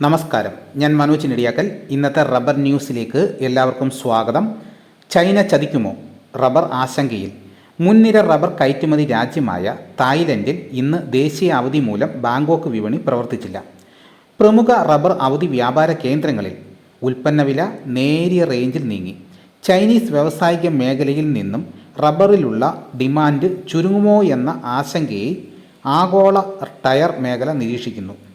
നമസ്കാരം. ഞാൻ മനോജ് നെടിയാക്കൽ. ഇന്നത്തെ റബ്ബർ ന്യൂസിലേക്ക് എല്ലാവർക്കും സ്വാഗതം. ചൈന ചതിക്കുമോ? റബ്ബർ ആശങ്കയിൽ. മുൻനിര റബ്ബർ കയറ്റുമതി രാജ്യമായ തായ്ലൻഡിൽ ഇന്ന് ദേശീയ അവധി മൂലം ബാങ്കോക്ക് വിപണി പ്രവർത്തിച്ചില്ല. പ്രമുഖ റബ്ബർ അവധി വ്യാപാര കേന്ദ്രങ്ങളിൽ ഉൽപ്പന്ന വില നേരിയ റേഞ്ചിൽ നീങ്ങി. ചൈനീസ് വ്യാവസായിക മേഖലയിൽ നിന്നും റബ്ബറിലുള്ള ഡിമാൻഡ് ചുരുങ്ങുമോ എന്ന ആശങ്കയെ ആഗോള ടയർ മേഖല നിരീക്ഷിക്കുന്നു.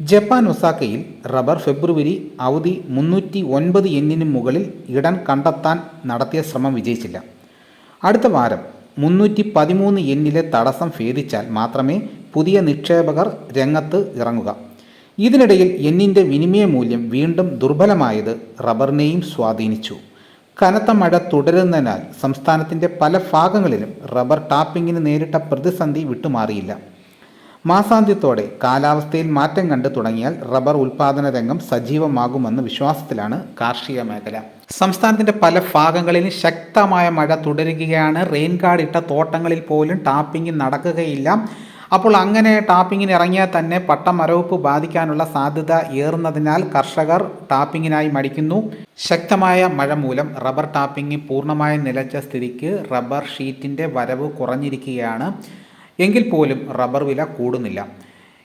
ജപ്പാൻ ഒസാക്കയിൽ റബ്ബർ ഫെബ്രുവരി അവധി മുന്നൂറ്റി ഒൻപത് എന്നിന് മുകളിൽ ഇടം കണ്ടെത്താൻ നടത്തിയ ശ്രമം വിജയിച്ചില്ല. അടുത്ത വാരം മുന്നൂറ്റി പതിമൂന്ന് എന്നിലെ തടസ്സം ഭേദിച്ചാൽ മാത്രമേ പുതിയ നിക്ഷേപകർ രംഗത്ത് ഇറങ്ങുക. ഇതിനിടയിൽ എന്നിന്റെ വിനിമയ മൂല്യം വീണ്ടും ദുർബലമായത് റബ്ബറിനെയും സ്വാധീനിച്ചു. കനത്ത മഴ തുടരുന്നതിനാൽ സംസ്ഥാനത്തിന്റെ പല ഭാഗങ്ങളിലും റബ്ബർ ടാപ്പിങ്ങിന് നേരിട്ട പ്രതിസന്ധി വിട്ടുമാറിയില്ല. മാസാന്ത്യത്തോടെ കാലാവസ്ഥയിൽ മാറ്റം കണ്ടു തുടങ്ങിയാൽ റബ്ബർ ഉൽപാദന രംഗം സജീവമാകുമെന്ന വിശ്വാസത്തിലാണ് കാർഷിക മേഖല. സംസ്ഥാനത്തിന്റെ പല ഭാഗങ്ങളിലും ശക്തമായ മഴ തുടരുകയാണ്. റെയിൻ കാർഡ് ഇട്ട തോട്ടങ്ങളിൽ പോലും ടാപ്പിംഗ് നടക്കുകയില്ല. അപ്പോൾ അങ്ങനെ ടാപ്പിങ്ങിന് ഇറങ്ങിയാൽ തന്നെ പട്ടമരവുപ്പ് ബാധിക്കാനുള്ള സാധ്യത ഏറുന്നതിനാൽ കർഷകർ ടാപ്പിങ്ങിനായി മടിക്കുന്നു. ശക്തമായ മഴ മൂലം റബ്ബർ ടാപ്പിംഗ് പൂർണമായും നിലച്ച സ്ഥിതിക്ക് റബ്ബർ ഷീറ്റിന്റെ വരവ് കുറഞ്ഞിരിക്കുകയാണ്. എങ്കിൽ പോലും റബ്ബർ വില കൂടുന്നില്ല.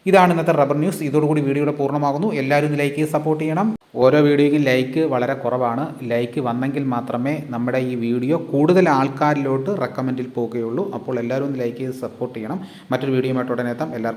ഇതാണ് ഇന്നത്തെ റബ്ബർ ന്യൂസ്. ഇതോടുകൂടി വീഡിയോയുടെ പൂർണമാകുന്നു. എല്ലാവരും ലൈക്ക് സപ്പോർട്ട് ചെയ്യണം. ഓരോ വീഡിയോയ്ക്കും ലൈക്ക് വളരെ കുറവാണ്. ലൈക്ക് വന്നെങ്കിൽ മാത്രമേ നമ്മുടെ ഈ വീഡിയോ കൂടുതൽ ആൾക്കാരിലോട്ട് റെക്കമെൻഡിൽ പോവുകയുള്ളൂ അപ്പോൾ എല്ലാവരും ഒന്ന് ലൈക്ക് ചെയ്ത് സപ്പോർട്ട് ചെയ്യണം. മറ്റൊരു വീഡിയോയുമായിട്ട് ഉടനെ എത്താം. എല്ലാവർക്കും